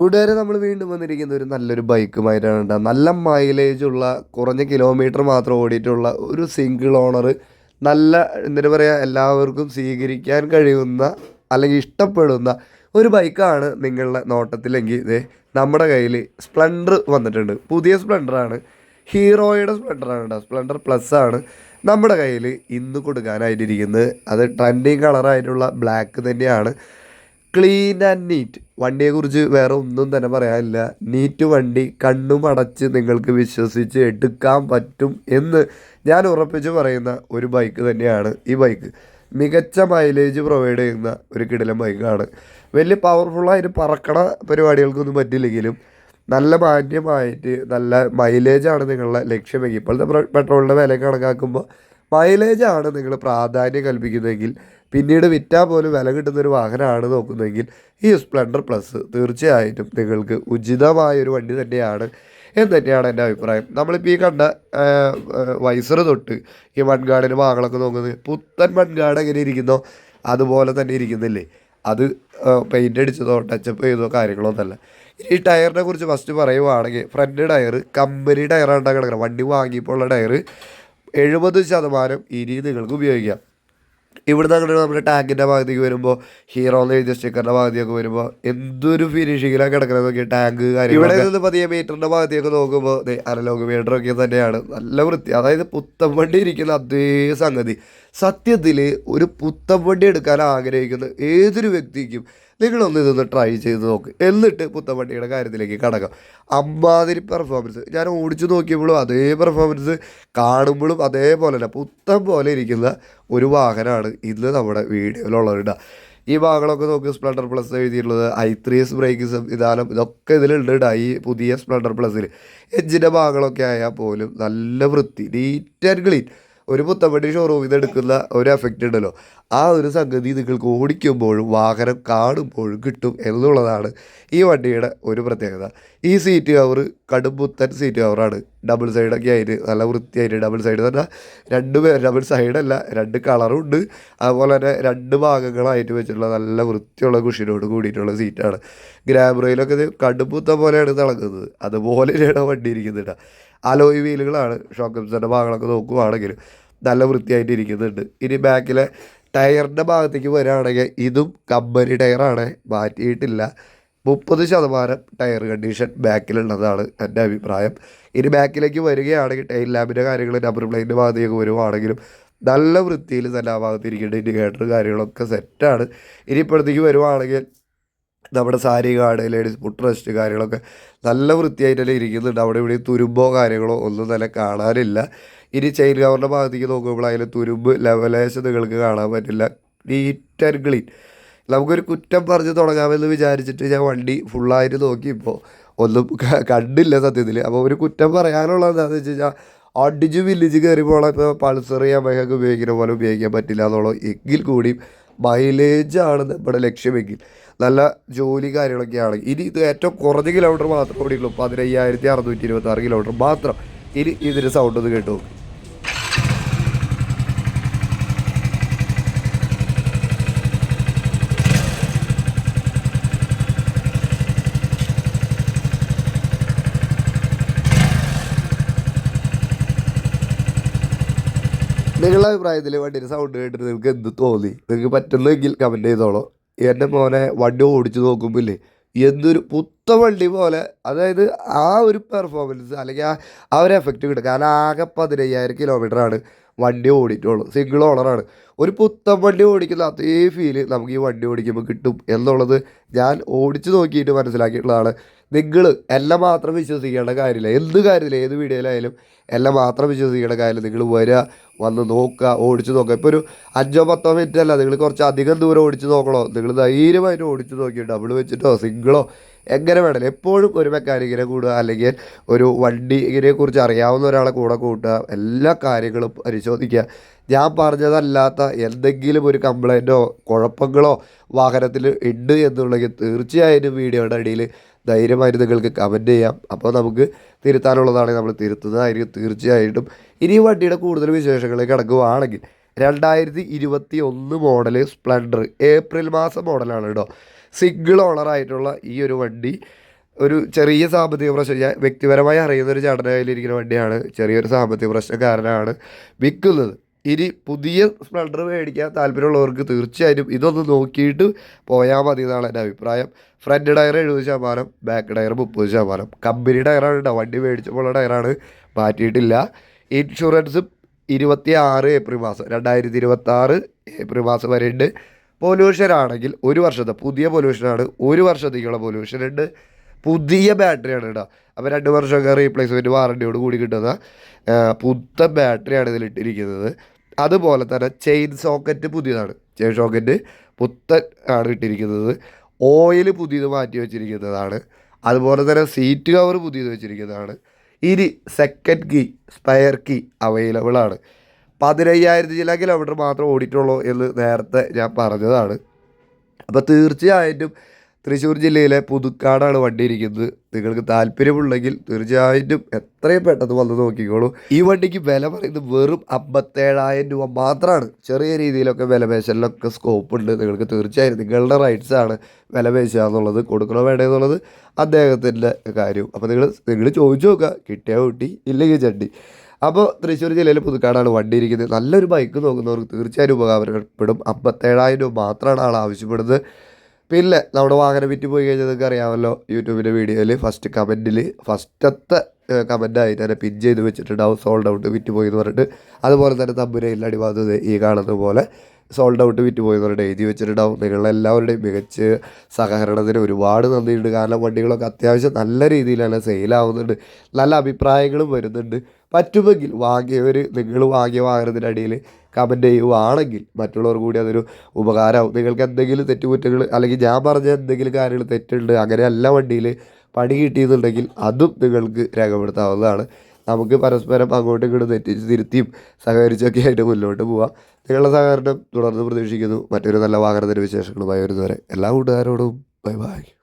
കൂട്ടുകാരെ നമ്മൾ വീണ്ടും വന്നിരിക്കുന്ന ഒരു നല്ലൊരു ബൈക്കുമായിട്ടാണ് കേട്ടോ. നല്ല മൈലേജ് ഉള്ള കുറഞ്ഞ കിലോമീറ്റർ മാത്രം ഓടിയിട്ടുള്ള ഒരു സിംഗിൾ ഓണർ നല്ല എന്താ പറയുക എല്ലാവർക്കും സ്വീകരിക്കാൻ കഴിയുന്ന അല്ലെങ്കിൽ ഇഷ്ടപ്പെടുന്ന ഒരു ബൈക്കാണ് നിങ്ങളുടെ നോട്ടത്തിലെങ്കിൽ ഇതേ നമ്മുടെ കയ്യിൽ സ്പ്ലെൻഡർ വന്നിട്ടുണ്ട്. പുതിയ സ്പ്ലെൻഡറാണ് ഹീറോയുടെ സ്പ്ലെൻഡറാണ് കേട്ടോ. സ്പ്ലെൻഡർ പ്ലസ് ആണ് നമ്മുടെ കയ്യിൽ ഇന്ന് കൊടുക്കാനായിട്ടിരിക്കുന്നത്. അത് ട്രെൻഡിങ് കളറായിട്ടുള്ള ബ്ലാക്ക് തന്നെയാണ്. ക്ലീൻ ആൻഡ് നീറ്റ് വണ്ടിയെക്കുറിച്ച് വേറെ ഒന്നും തന്നെ പറയാനില്ല. നീറ്റ് വണ്ടി കണ്ണും അടച്ച് നിങ്ങൾക്ക് വിശ്വസിച്ച് എടുക്കാൻ പറ്റും എന്ന് ഞാൻ ഉറപ്പിച്ച് പറയുന്ന ഒരു ബൈക്ക് തന്നെയാണ് ഈ ബൈക്ക് മികച്ച മൈലേജ് പ്രൊവൈഡ് ചെയ്യുന്ന ഒരു കിടിലൻ ബൈക്കാണ് വലിയ പവർഫുള്ളായിട്ട് പറക്കണ പരിപാടികൾക്കൊന്നും പറ്റില്ലെങ്കിലും നല്ല മാന്യമായിട്ട് നല്ല മൈലേജാണ് നിങ്ങളുടെ ലക്ഷ്യമെങ്കിൽ ഇപ്പോഴത്തെ പെട്രോളിന്റെ വില കണക്കാക്കുമ്പോൾ മൈലേജാണ് നിങ്ങൾ പ്രാധാന്യം കൽപ്പിക്കുന്നതെങ്കിൽ പിന്നീട് വിറ്റാൽ പോലും വില കിട്ടുന്ന ഒരു വാഹനമാണ് നോക്കുന്നതെങ്കിൽ ഈ സ്പ്ലെൻഡർ പ്ലസ് തീർച്ചയായിട്ടും നിങ്ങൾക്ക് ഉചിതമായൊരു വണ്ടി തന്നെയാണ് എന്ന് തന്നെയാണ് എന്റെ അഭിപ്രായം. നമ്മളിപ്പോൾ ഈ കണ്ട വൈസർ തൊട്ട് ഈ മൺകാടിന് വാങ്ങളൊക്കെ നോക്കുന്നത് പുത്തൻ മൺകാട് എങ്ങനെ ഇരിക്കുന്നോ അതുപോലെ തന്നെ ഇരിക്കുന്നില്ലേ? അത് പെയിന്റ് അടിച്ചതോ ടച്ചപ്പ് ചെയ്തോ കാര്യങ്ങളോ ഒന്നല്ല ഈ ടയറിനെ കുറിച്ച് ഫസ്റ്റ് പറയുവാണെങ്കിൽ ഫ്രണ്ട് ടയർ കമ്പനി ടയറാണ് കിടക്കുന്നത് വണ്ടി വാങ്ങിയപ്പോൾ ഉള്ള ടയർ എഴുപത് ശതമാനം ഇനി നിങ്ങൾക്ക് ഉപയോഗിക്കാം. ഇവിടുന്ന് അങ്ങോട്ട് നമ്മുടെ ടാങ്കിന്റെ ഭാഗത്തേക്ക് വരുമ്പോൾ ഹീറോ എന്ന് എഴുതിയ സ്റ്റിക്കറിന്റെ ഭാഗത്തേക്ക് വരുമ്പോൾ എന്തൊരു ഫിനിഷിങ്ങിലാണ് കിടക്കുന്നത് നോക്കി ടാങ്ക് കാര്യം ഇവിടെ നിന്ന് പതിയെ മീറ്ററിന്റെ ഭാഗത്തേക്ക് നോക്കുമ്പോൾ അനലോഗ് മീറ്റർ ഒക്കെ തന്നെയാണ്. നല്ല വൃത്തി. അതായത് പുത്തൻ വണ്ടി ഇരിക്കുന്ന അതേ സംഗതി. സത്യത്തിൽ ഒരു പുത്തൻ വണ്ടി എടുക്കാൻ ആഗ്രഹിക്കുന്ന ഏതൊരു വ്യക്തിക്കും നിങ്ങളൊന്ന് ഇതൊന്ന് ട്രൈ ചെയ്ത് നോക്ക്. എന്നിട്ട് പുത്തമ്പട്ടിയുടെ കാര്യത്തിലേക്ക് കടക്കാം. അമ്മാതിരി പെർഫോമൻസ് ഞാൻ ഓടിച്ചു നോക്കിയപ്പോഴും അതേ പെർഫോമൻസ് കാണുമ്പോഴും അതേപോലെ തന്നെ പുത്തം പോലെ ഇരിക്കുന്ന ഒരു വാഹനമാണ് ഇന്ന് നമ്മുടെ വീഡിയോയിലുള്ളവരുടെ ഈ ഭാഗങ്ങളൊക്കെ നോക്കി സ്പ്ലെൻഡർ പ്ലസ് എഴുതിയിട്ടുള്ളത്. ഐ ത്രീ എസ് ബ്രേക്ക് സംവിധാനം ഇതൊക്കെ ഇതിലുണ്ട് ടാ ഈ പുതിയ സ്പ്ലെൻഡർ പ്ലസ്സിൽ എഞ്ചിന്റെ ഭാഗങ്ങളൊക്കെ ആയാൽ പോലും നല്ല വൃത്തി നീറ്റ് ആൻഡ് ക്ലീൻ ഒരു പുത്തമ്പടി ഷോറൂമിൽ നിന്ന് എടുക്കുന്ന ഒരു എഫക്റ്റ് ഉണ്ടല്ലോ. ആ ഒരു സംഗതി നിങ്ങൾക്ക് ഓടിക്കുമ്പോഴും വാഹനം കാണുമ്പോഴും കിട്ടും എന്നുള്ളതാണ് ഈ വണ്ടിയുടെ ഒരു പ്രത്യേകത. ഈ സീറ്റ് കവർ കടുംപുത്തൻ സീറ്റ് കവറാണ് ഡബിൾ സൈഡൊക്കെ ആയിട്ട് നല്ല വൃത്തിയായിട്ട് ഡബിൾ സൈഡ് തന്നെ രണ്ട് പേര് ഡബിൾ സൈഡല്ല രണ്ട് കളറും ഉണ്ട്. അതുപോലെ തന്നെ രണ്ട് ഭാഗങ്ങളായിട്ട് വെച്ചിട്ടുള്ള നല്ല വൃത്തിയുള്ള കുഷിനോട് കൂടിയിട്ടുള്ള സീറ്റാണ് ഗ്രാമറയിലൊക്കെ കടുംപുത്തൻ പോലെയാണ് തിളങ്ങുന്നത്. അതുപോലെ തന്നെയാണ് വണ്ടി ഇരിക്കുന്നത്. അലോയ് വീലുകളാണ് ഷോക്കംസിന്റെ ഭാഗങ്ങളൊക്കെ നോക്കുവാണെങ്കിൽ നല്ല വൃത്തിയായിട്ട് ഇരിക്കുന്നുണ്ട്. ഇനി ബാക്കിലെ ടയറിന്റെ ഭാഗത്തേക്ക് വരികയാണെങ്കിൽ ഇതും കമ്പനി ടയറാണ് മാറ്റിയിട്ടില്ല. മുപ്പത് ശതമാനം ടയർ കണ്ടീഷൻ ബാക്കിലുള്ളതാണ് എന്റെ അഭിപ്രായം. ഇനി ബാക്കിലേക്ക് വരികയാണെങ്കിൽ ടൈൽ ലാബിന്റെ കാര്യങ്ങൾ നമ്പർ പ്ലേറ്റിന്റെ ഭാഗത്തേക്ക് വരുവാണെങ്കിലും നല്ല വൃത്തിയിൽ തന്നെ ആ ഭാഗത്ത് ഇരിക്കേണ്ട ഇൻഡിക്കേറ്റർ കാര്യങ്ങളൊക്കെ സെറ്റാണ് ഇനി ഇപ്പോഴത്തേക്ക് വരുവാണെങ്കിൽ നമ്മുടെ സാരി കാട് ലേഡീസ് ഫുഡ് റെസ്റ്റ് കാര്യങ്ങളൊക്കെ നല്ല വൃത്തിയായിട്ടല്ലേ ഇരിക്കുന്നുണ്ട്. അവിടെ ഇവിടെ തുരുമ്പോ കാര്യങ്ങളോ ഒന്നും തന്നെ കാണാനില്ല. ഇനി ചെയിൻ കവറിന്റെ ഭാഗത്തേക്ക് നോക്കുമ്പോൾ അതിൽ തുരുമ്പ് ലെവലേശം നിങ്ങൾക്ക് കാണാൻ പറ്റില്ല. നീറ്റ് ആൻഡ് ക്ലീൻ നമുക്കൊരു കുറ്റം പറഞ്ഞ് തുടങ്ങാമെന്ന് വിചാരിച്ചിട്ട് ഞാൻ വണ്ടി ഫുള്ളായിട്ട് നോക്കിയപ്പോൾ ഒന്നും കണ്ടില്ല സത്യത്തിൽ അപ്പോൾ ഒരു കുറ്റം പറയാനുള്ളത് എന്താണെന്ന് വെച്ച് കഴിഞ്ഞാൽ അടിച്ച് വില്ലിച്ച് കയറിപ്പോൾ ഇപ്പോൾ പൾസർ യമഹൊക്കെ ഉപയോഗിക്കുന്ന പോലെ ഉപയോഗിക്കാൻ പറ്റില്ല എന്നുള്ളത് എങ്കിൽ കൂടിയും മൈലേജാണ് നമ്മുടെ ലക്ഷ്യമെങ്കിൽ. നല്ല ജോലി കാര്യങ്ങളൊക്കെ കാര്യങ്ങളൊക്കെയാണ്. ഇനി ഇത് ഏറ്റവും കുറഞ്ഞ കിലോമീറ്റർ മാത്രം ഓടിയുള്ളൂ പതിനയ്യായിരത്തി അറുന്നൂറ്റി ഇരുപത്തി ആറ് കിലോമീറ്റർ മാത്രം. ഇനി ഇതിന് സൗണ്ട് ഒന്ന് കേട്ടു നിങ്ങളുടെ അഭിപ്രായത്തിൽ വണ്ടിയുടെ സൗണ്ട് കേട്ടിട്ട് നിങ്ങൾക്ക് എന്ത് തോന്നി? നിങ്ങൾക്ക് പറ്റുന്നെങ്കിൽ കമന്റ് ചെയ്തോളൂ. എന്റെ മോനെ വണ്ടി ഓടിച്ചു നോക്കുമ്പോൾ ഇല്ലേ എന്തൊരു പുത്ത വണ്ടി പോലെ അതായത് ആ ഒരു പെർഫോമൻസ് അല്ലെങ്കിൽ ആ ആ ഒരു എഫക്റ്റ് കിട്ടും. കാരണം ആകെ പതിനയ്യായിരം കിലോമീറ്ററാണ് വണ്ടി ഓടിയിട്ടുള്ളൂ. സിംഗിൾ ഓണറാണ് ഒരു പുത്തൻ വണ്ടി ഓടിക്കുന്ന അതേ ഫീൽ നമുക്ക് ഈ വണ്ടി ഓടിക്കുമ്പോൾ കിട്ടും എന്നുള്ളത് ഞാൻ ഓടിച്ച് നോക്കിയിട്ട് മനസ്സിലാക്കിയിട്ടുള്ളതാണ്. നിങ്ങൾ എല്ലാം മാത്രം വിശ്വസിക്കേണ്ട കാര്യമില്ല. എന്ത് കാര്യമില്ല ഏത് വീഡിയോയിലായാലും എല്ലാം മാത്രം വിശ്വസിക്കേണ്ട കാര്യമില്ല. നിങ്ങൾ വരിക വന്ന് നോക്കുക ഓടിച്ച് നോക്കുക. ഇപ്പോൾ ഒരു അഞ്ചോ പത്തോ മിനിറ്റ് അല്ല നിങ്ങൾ കുറച്ച് അധികം ദൂരം ഓടിച്ച് നോക്കണോ? നിങ്ങൾ ധൈര്യമായിട്ട് ഓടിച്ച് നോക്കി ഡബിൾ വെച്ചിട്ടോ സിംഗിളോ എങ്ങനെ വേണമല്ലോ എപ്പോഴും ഒരു മെക്കാനിക്കിനെ കൂടുക അല്ലെങ്കിൽ ഒരു വണ്ടിനെ കുറിച്ച് അറിയാവുന്ന ഒരാളെ കൂടെ കൂട്ടുക എല്ലാ കാര്യങ്ങളും പരിശോധിക്കുക. ഞാൻ പറഞ്ഞതല്ലാത്ത എന്തെങ്കിലും ഒരു കംപ്ലൈന്റോ കുഴപ്പങ്ങളോ വാഹനത്തിൽ ഉണ്ട് എന്നുണ്ടെങ്കിൽ തീർച്ചയായിട്ടും വീഡിയോയുടെ അടിയിൽ ധൈര്യമായിട്ട് കമന്റ് ചെയ്യാം. അപ്പോൾ നമുക്ക് തിരുത്താനുള്ളതാണെങ്കിൽ നമ്മൾ തിരുത്തുന്നതായിരിക്കും തീർച്ചയായിട്ടും ഇനി വണ്ടിയുടെ കൂടുതൽ വിശേഷങ്ങളിലേക്ക് കിടക്കുകയാണെങ്കിൽ രണ്ടായിരത്തി ഇരുപത്തി ഒന്ന് മോഡൽ സ്പ്ലെൻഡർ ഏപ്രിൽ മാസം മോഡലാണ് കേട്ടോ സിംഗിൾ ഓണറായിട്ടുള്ള ഈ ഒരു വണ്ടി. ഒരു ചെറിയ സാമ്പത്തിക പ്രശ്നം. ഞാൻ വ്യക്തിപരമായി അറിയുന്ന ഒരു ചേട്ടന്റെ വണ്ടിയാണ്. ചെറിയൊരു സാമ്പത്തിക പ്രശ്നം കാരണമാണ് വിൽക്കുന്നത്. ഇനി പുതിയ സ്പ്ലെൻഡർ മേടിക്കാൻ താല്പര്യമുള്ളവർക്ക് തീർച്ചയായിട്ടും ഇതൊന്ന് നോക്കിയിട്ട് പോയാൽ മതി എന്നാണ് എന്റെ അഭിപ്രായം. ഫ്രണ്ട് ടയർ എഴുപത് ശതമാനം ബാക്ക് ടയർ മുപ്പത് ശതമാനം. കമ്പനി ടയറാണ് കേട്ടോ വണ്ടി മേടിച്ചപ്പോൾ ടയറാണ് മാറ്റിയിട്ടില്ല. ഇൻഷുറൻസ് ഇരുപത്തി ആറ് ഏപ്രിൽ മാസം രണ്ടായിരത്തി ഇരുപത്തി ആറ് ഏപ്രിൽ മാസം വരെ ഉണ്ട്. പൊല്യൂഷൻ ആണെങ്കിൽ ഒരു വർഷത്തെ പുതിയ പൊല്യൂഷനാണ് ഒരു വർഷത്തേക്കുള്ള പൊല്യൂഷൻ ഉണ്ട്. പുതിയ ബാറ്ററിയാണ് കേട്ടോ അപ്പോൾ രണ്ട് വർഷമൊക്കെ റീപ്ലേസ്മെന്റ് വാറണ്ടിയോട് കൂടി കിട്ടുന്ന പുത്ത ബാറ്ററിയാണ് ഇതിൽ ഇട്ടിരിക്കുന്നത് അതുപോലെ തന്നെ ചെയിൻ സോക്കറ്റ് പുതിയതാണ്. ചെയിൻ സോക്കറ്റ് പുത്തൻ ആണ് ഇട്ടിരിക്കുന്നത്. ഓയിൽ പുതിയത് മാറ്റി വെച്ചിരിക്കുന്നതാണ്. അതുപോലെ തന്നെ സീറ്റ് കവർ പുതിയത് വെച്ചിരിക്കുന്നതാണ്. ഇനി second key spare key available ആണ്. പതിനയ്യായിരത്തി ചില കിലോമീറ്റർ മാത്രം ഓടിയിട്ടുള്ളൂ എന്ന് നേരത്തെ ഞാൻ പറഞ്ഞതാണ്. അപ്പോൾ തീർച്ചയായിട്ടും തൃശ്ശൂർ ജില്ലയിലെ പുതുക്കാടാണ് വണ്ടിയിരിക്കുന്നത്. നിങ്ങൾക്ക് താല്പര്യമുണ്ടെങ്കിൽ തീർച്ചയായിട്ടും എത്രയും പെട്ടെന്ന് വന്ന് നോക്കിക്കോളൂ. ഈ വണ്ടിക്ക് വില പറയുന്നത് വെറും അമ്പത്തേഴായിരം രൂപ മാത്രമാണ് ചെറിയ രീതിയിലൊക്കെ വില പേശലിലൊക്കെ സ്കോപ്പ് ഉണ്ട്. നിങ്ങൾക്ക് തീർച്ചയായും നിങ്ങളുടെ റൈറ്റ്സ് ആണ് വില പേശുക എന്നുള്ളത് കൊടുക്കണോ വേണ്ടേ എന്നുള്ളത് അദ്ദേഹത്തിന്റെ കാര്യം. അപ്പോൾ നിങ്ങൾ നിങ്ങൾ ചോദിച്ചു നോക്കുക. കിട്ടിയാൽ കുട്ടി ഇല്ലെങ്കിൽ ചട്ടി. അപ്പോൾ തൃശ്ശൂർ ജില്ലയിൽ പുതുക്കാടാണ് വണ്ടി ഇരിക്കുന്നത് നല്ലൊരു ബൈക്ക് നോക്കുന്നവർക്ക് തീർച്ചയായും ഉപകാരപ്പെടും. അമ്പത്തേഴായിരം രൂപ മാത്രമാണ് ആൾ ആവശ്യപ്പെടുന്നത്. പിന്നെ നമ്മുടെ വാഹനം വിറ്റ് പോയി കഴിഞ്ഞാൽ നിങ്ങൾക്ക് അറിയാമല്ലോ യൂട്യൂബിന്റെ വീഡിയോയിൽ ഫസ്റ്റ് കമന്റിൽ ഫസ്റ്റത്തെ കമന്റായി തന്നെ പിൻ ചെയ്ത് വെച്ചിട്ടുണ്ടാവും സോൾഡ് ഔട്ട് വിറ്റ് പോയി എന്ന് പറഞ്ഞിട്ട്. അതുപോലെ തന്നെ തമ്പുരയിൽ അടിവാദത് ഈ കാണുന്ന പോലെ. സോൾഡ് ഔട്ട് വിറ്റ് പോയി എന്ന് പറഞ്ഞിട്ട് എഴുതി വെച്ചിട്ടുണ്ടാവും. നിങ്ങളെല്ലാവരുടെയും മികച്ച സഹകരണത്തിന് ഒരുപാട് നന്ദിയുണ്ട്. കാരണം വണ്ടികളൊക്കെ അത്യാവശ്യം നല്ല രീതിയിലാണ് സെയിലാവുന്നുണ്ട് നല്ല അഭിപ്രായങ്ങളും വരുന്നുണ്ട്. പറ്റുമെങ്കിൽ വാങ്ങിയവർ നിങ്ങൾ വാങ്ങിയ വാഹനത്തിന്റെ അടിയിൽ കമന്റ് ചെയ്യുവാണെങ്കിൽ മറ്റുള്ളവർ കൂടി അതൊരു ഉപകാരമാവും. നിങ്ങൾക്ക് എന്തെങ്കിലും തെറ്റുകുറ്റങ്ങൾ അല്ലെങ്കിൽ ഞാൻ പറഞ്ഞ എന്തെങ്കിലും കാര്യങ്ങൾ തെറ്റുണ്ട് അങ്ങനെ അങ്ങനെയല്ല വണ്ടിയിൽ പണി കിട്ടിയെന്നുണ്ടെങ്കിൽ അതും നിങ്ങൾക്ക് രേഖപ്പെടുത്താവുന്നതാണ്. നമുക്ക് പരസ്പരം അങ്ങോട്ടും ഇങ്ങോട്ടും തെറ്റിച്ച് തിരുത്തിയും സഹകരിച്ചൊക്കെ ആയിട്ട് മുന്നോട്ട് പോവാം. നിങ്ങളുടെ സഹകരണം തുടർന്ന് പ്രതീക്ഷിക്കുന്നു. മറ്റൊരു നല്ല വാഹനത്തിന്റെ വിശേഷങ്ങളുമായി വരുന്നവരെ എല്ലാ കൂട്ടുകാരോടും ബൈ ബൈ.